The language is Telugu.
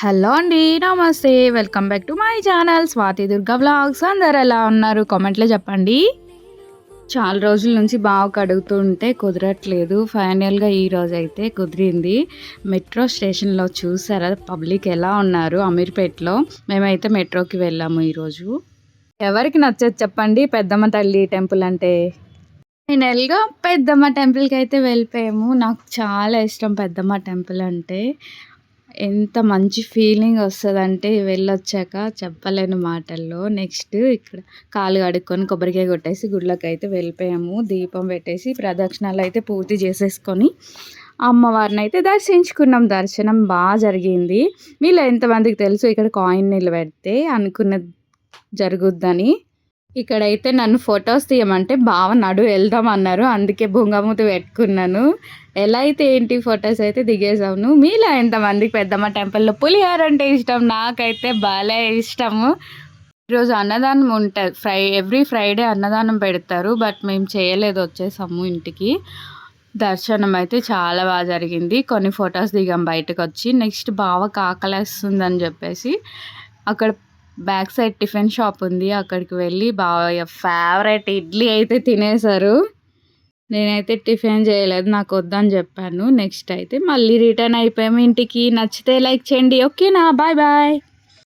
హలో అండి నమస్తే. Welcome back to my channel Swathi Durga blogs అందరు ఎలా ఉన్నారు? కామెంట్లో చెప్పండి. చాలా రోజుల నుంచి బాగా కడుగుతుంటే కుదరట్లేదు. ఫైనల్గా ఈ రోజు అయితే కుదిరింది. మెట్రో స్టేషన్లో చూసారా? పబ్లిక్ ఎలా ఉన్నారు? అమీర్పేట్లో మేమైతే మెట్రోకి వెళ్ళాము ఈరోజు. ఎవరికి నచ్చదు చెప్పండి. పెద్దమ్మ తల్లి టెంపుల్ అంటే. ఫైనల్గా పెద్దమ్మ టెంపుల్కి అయితే వెళ్ళిపోయాము. నాకు చాలా ఇష్టం పెద్దమ్మ టెంపుల్ అంటే. ఎంత మంచి ఫీలింగ్ వస్తుందంటే వెళ్ళొచ్చాక చెప్పలేని మాటల్లో నెక్స్ట్ ఇక్కడ కాలు కడుక్కొని కొబ్బరికాయ కొట్టేసి గుడిలోకి అయితే వెళ్ళిపోయాము. దీపం పెట్టేసి ప్రదక్షిణాలు అయితే పూర్తి చేసేసుకొని అమ్మవారిని అయితే దర్శించుకున్నాం. దర్శనం బాగా జరిగింది. వీళ్ళు ఎంతమందికి తెలుసు? ఇక్కడ కాయిన్ నిలబెడితే అనుకున్నది జరుగుద్దని. ఇక్కడైతే నన్ను ఫొటోస్ తీయమంటే బావ నడు వెళ్దాం అన్నారు. అందుకే బొంగమూతి పెట్టుకున్నాను. ఎలా అయితే ఏంటి ఫొటోస్ అయితే దిగేసాము మీలో ఎంతమందికి పెద్దమ్మ టెంపుల్లో పులిహోర అంటే ఇష్టం? నాకైతే భలే ఇష్టము. ఈరోజు అన్నదానం ఉంటుంది ఫ్రై ఎవ్రీ ఫ్రైడే అన్నదానం పెడతారు. బట్ మేము చేయలేదు వచ్చేసాము ఇంటికి. దర్శనం అయితే చాలా బాగా జరిగింది. కొన్ని ఫొటోస్ దిగాం బయటకు వచ్చి నెక్స్ట్ బావ కాకలేస్తుందని చెప్పేసి అక్కడ బ్యాక్ సైడ్ టిఫిన్ షాప్ ఉంది అక్కడికి వెళ్ళి బాగా ఫేవరెట్ ఇడ్లీ అయితే తినేశారు. నేనైతే టిఫిన్ చేయలేదు నాకు వద్దని చెప్పాను. నెక్స్ట్ అయితే మళ్ళీ రిటర్న్ అయిపోయాము ఇంటికి. నచ్చితే లైక్ చేయండి ఓకేనా? Bye bye